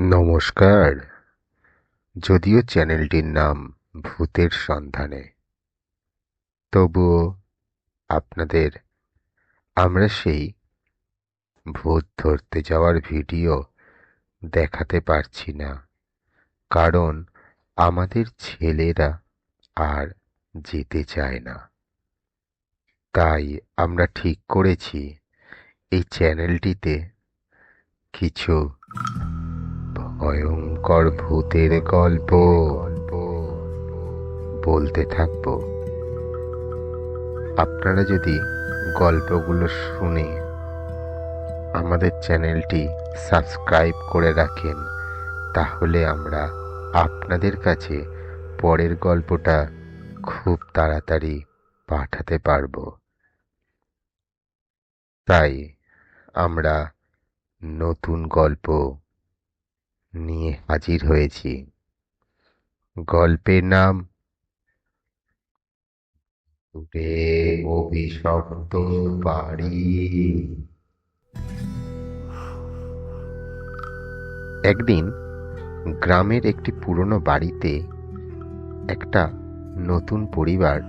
নমস্কার। যদিও চ্যানেলটির নাম ভূতের সন্ধানে। তবুও আপনাদের, আমরা সেই ভূত ধরতে যাওয়ার ভিডিও দেখাতে পারছি না। কারণ আমাদের ছেলেরা আর যেতে চায় না। তাই আমরা ঠিক করেছি এই চ্যানেলটিতে কিছু ভয়ঙ্কর ভূতের গল্প বলতে থাকব। আপনারা যদি গল্পগুলো শুনে আমাদের চ্যানেলটি সাবস্ক্রাইব করে রাখেন, তাহলে আমরা আপনাদের কাছে পরের গল্পটা খুব তাড়াতাড়ি পাঠাতে পারব। তাই আমরা নতুন গল্প নিয়ে হাজির হয়েছি। গল্পের নাম অভিশপ্ত বাড়ি। একদিন গ্রামের একটি পুরনো বাড়িতে একটা নতুন পরিবার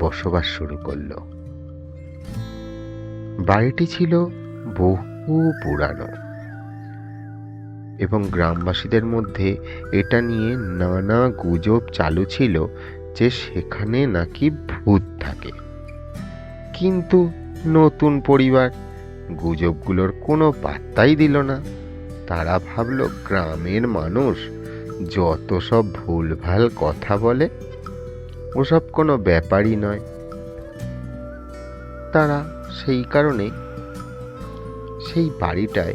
বসবাস শুরু করল। বাড়িটি ছিল বহু পুরানো। এবং গ্রামবাসীদের মধ্যে এটা নিয়ে নানা গুজব চালু ছিল যে সেখানে নাকি ভূত থাকে। কিন্তু নতুন পরিবার গুজবগুলোর কোনো পাত্তাই দিল না। তারা ভাবলো, গ্রামের মানুষ যত সব ভুলভাল কথা বলে, ওসব কোনো ব্যাপারই নয়। তারা সেই কারণে সেই বাড়িটায়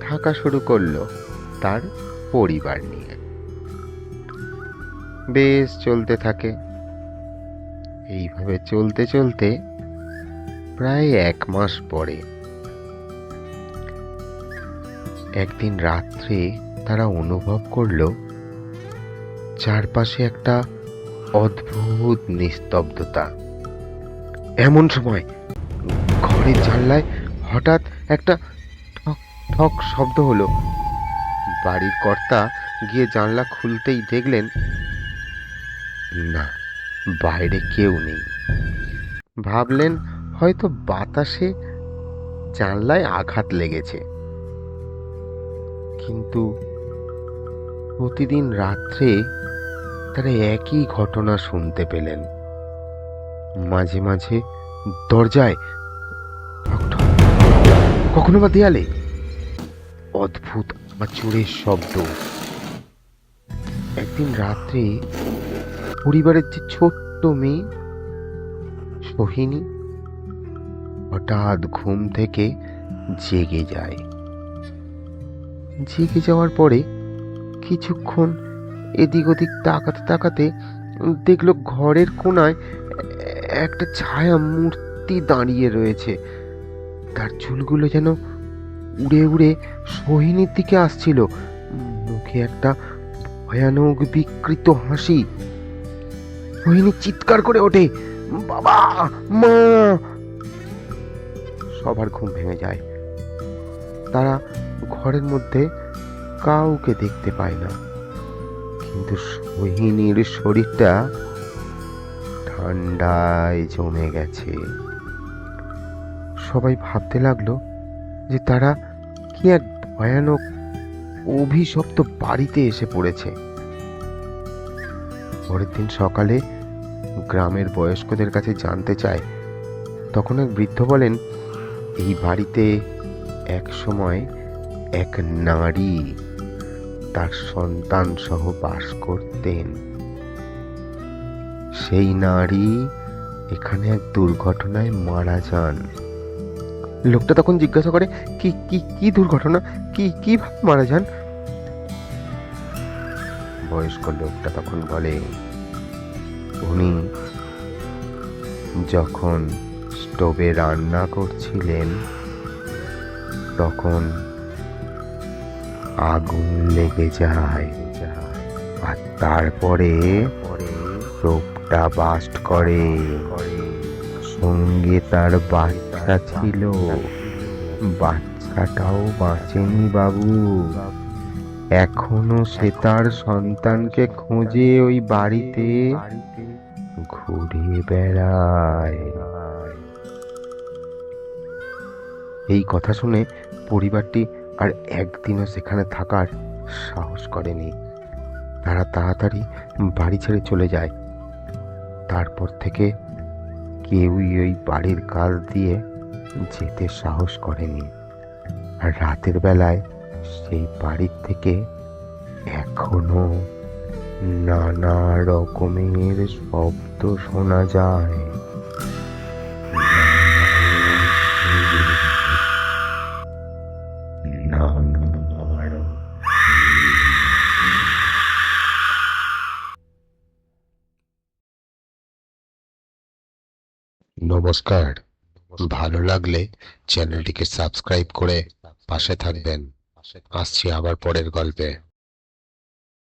থাকা শুরু করল। তার পরিবার নিয়ে। বেশ চলতে থাকে। এইভাবে চলতে চলতে প্রায় এক মাস পরে একদিন রাত্রে তারা অনুভব করল, চারপাশে একটা অদ্ভুত নিস্তব্ধতা। এমন সময় ঘরের জানলায় হঠাৎ একটা ঠক ঠক শব্দ হলো। বাড়ির কর্তা গিয়ে জানলা খুলতেই দেখলেন, না, বাইরে কেউ নেই। ভাবলেন হয়তো বাতাসে জানলায় আঘাত লেগেছে। কিন্তু প্রতিদিন রাত্রে তারা একই ঘটনা শুনতে পেলেন। মাঝে মাঝে দরজায় কখনো বা দেয়ালে? অদ্ভুত আঁচড়ের শব্দ। একদিন রাত্রে পরিবারের যে ছোট্ট মেয়ে, সোহিনী, হঠাৎ ঘুম থেকে জেগে যায়। জেগে যাওয়ার পরে কিছুক্ষণ এদিক ওদিক তাকাতে তাকাতে দেখল ঘরের কোনায় একটা ছায়া মূর্তি দাঁড়িয়ে রয়েছে। তার চুলগুলো যেন উড়ে উড়ে সোহিনীর দিকে আসছিল। মুখে একটা ভয়ানক বিকৃত হাসি। সোহিনী চিৎকার করে ওঠে, বাবা, মা! সবার ঘুম ভেঙে যায়। তারা ঘরের মধ্যে কাউকে দেখতে পায় না। কিন্তু সোহিনীর শরীরটা ঠান্ডায় জমে গেছে। সবাই ভাবতে লাগল যে তারা কি এক ভয়ানক অভিশপ্ত বাড়িতে এসে পড়েছে। পরের দিন সকালে গ্রামের বয়স্কদের কাছে জানতে চায়, তখন এক বৃদ্ধ বলেন, এই বাড়িতে এক সময় এক নারী তার সন্তান সহ বাস করতেন। সেই নারী এখানে এক দুর্ঘটনায় মারা যান। লোকটা তখন জিজ্ঞাসা করে কি কি কি দুর্ঘটনা? কি কি মারা যান? বয়স্ক লোকটা তখন বলে উনি যখন স্টোভে রান্না করছিলেন তখন আগুন লেগে যায়। আর তারপরে স্টোভটা বাস্ট করে। সঙ্গে তার বাচ্চা ছিল। বাচ্চাটাও বাঁচেনি বাবু। এখনও সে তার সন্তানকে খুঁজে ওই বাড়িতে। ঘুরে বেড়ায়। এই কথা শুনে পরিবারটি আর একদিনও সেখানে থাকার সাহস করেনি। তারা তাড়াতাড়ি বাড়ি ছেড়ে চলে যায়। তারপর থেকে কেউই ওই বাড়ির কাজ দিয়ে যেতে সাহস করেনি। আর রাতের বেলায় সেই বাড়ির থেকে এখনও নানা রকমের শব্দ শোনা যায়। নমস্কার। ভালো লাগলে চ্যানেলটিকে সাবস্ক্রাইব করে পাশে থাকবেন। আসছি আবার পরের গল্পে।